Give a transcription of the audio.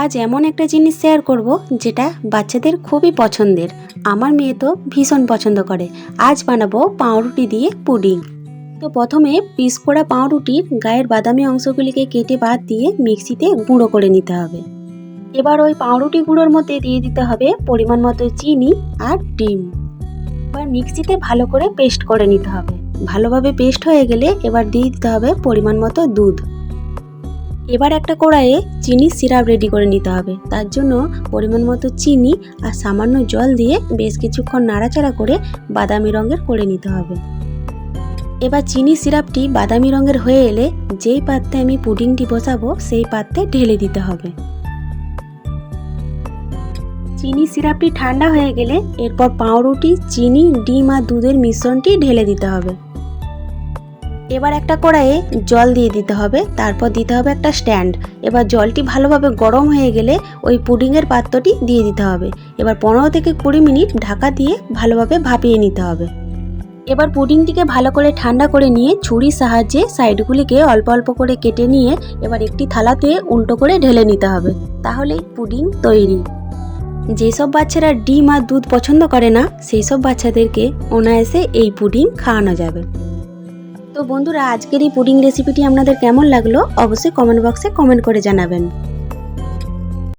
আজ এমন একটা জিনিস শেয়ার করব যেটা বাচ্চাদের খুবই পছন্দের। আমার মেয়ে তো ভীষণ পছন্দ করে। আজ বানাবো পাউরুটি দিয়ে পুডিং। তো প্রথমে পিস করা পাউরুটির গায়ের বাদামি অংশগুলিকে কেটে বাদ দিয়ে মিক্সিতে গুঁড়ো করে নিতে হবে। এবার ওই পাউরুটি গুঁড়োর মধ্যে দিয়ে দিতে হবে পরিমাণ মতো চিনি আর ডিম। এবার মিক্সিতে ভালো করে পেস্ট করে নিতে হবে। ভালোভাবে পেস্ট হয়ে গেলে এবার দিয়ে দিতে হবে পরিমাণ মতো দুধ। এবার একটা কড়াইয়ে চিনি সিরাপ রেডি করে নিতে হবে। তার জন্য পরিমাণ মতো চিনি আর সামান্য জল দিয়ে বেশ কিছুক্ষণ নাড়াচাড়া করে বাদামি রঙের করে নিতে হবে। এবার চিনি সিরাপটি বাদামি রঙের হয়ে এলে যেই পাত্রে আমি পুডিংটি বসাবো সেই পাত্রে ঢেলে দিতে হবে। চিনি সিরাপটি ঠান্ডা হয়ে গেলে এরপর পাউরুটি, চিনি, ডিম আর দুধের মিশ্রণটি ঢেলে দিতে হবে। এবার একটা কড়াইয়ে জল দিয়ে দিতে হবে, তারপর দিতে হবে একটা স্ট্যান্ড। এবার জলটি ভালোভাবে গরম হয়ে গেলে ওই পুডিংয়ের পাত্রটি দিয়ে দিতে হবে। এবার পনেরো থেকে কুড়ি মিনিট ঢাকা দিয়ে ভালোভাবে ভাপিয়ে নিতে হবে। এবার পুডিংটিকে ভালো করে ঠান্ডা করে নিয়ে ছুরির সাহায্যে সাইডগুলিকে অল্প অল্প করে কেটে নিয়ে এবার একটি থালাতে উল্টো করে ঢেলে নিতে হবে। তাহলেই পুডিং তৈরি। যেসব বাচ্চারা ডিম আর দুধ পছন্দ করে না সেই সব বাচ্চাদেরকে অনায়াসে এই পুডিং খাওয়ানো যাবে। তো বন্ধুরা, আজকের এই পুডিং রেসিপিটি আপনাদের কেমন লাগল? অবশ্যই কমেন্ট বক্সে কমেন্ট করে জানাবেন।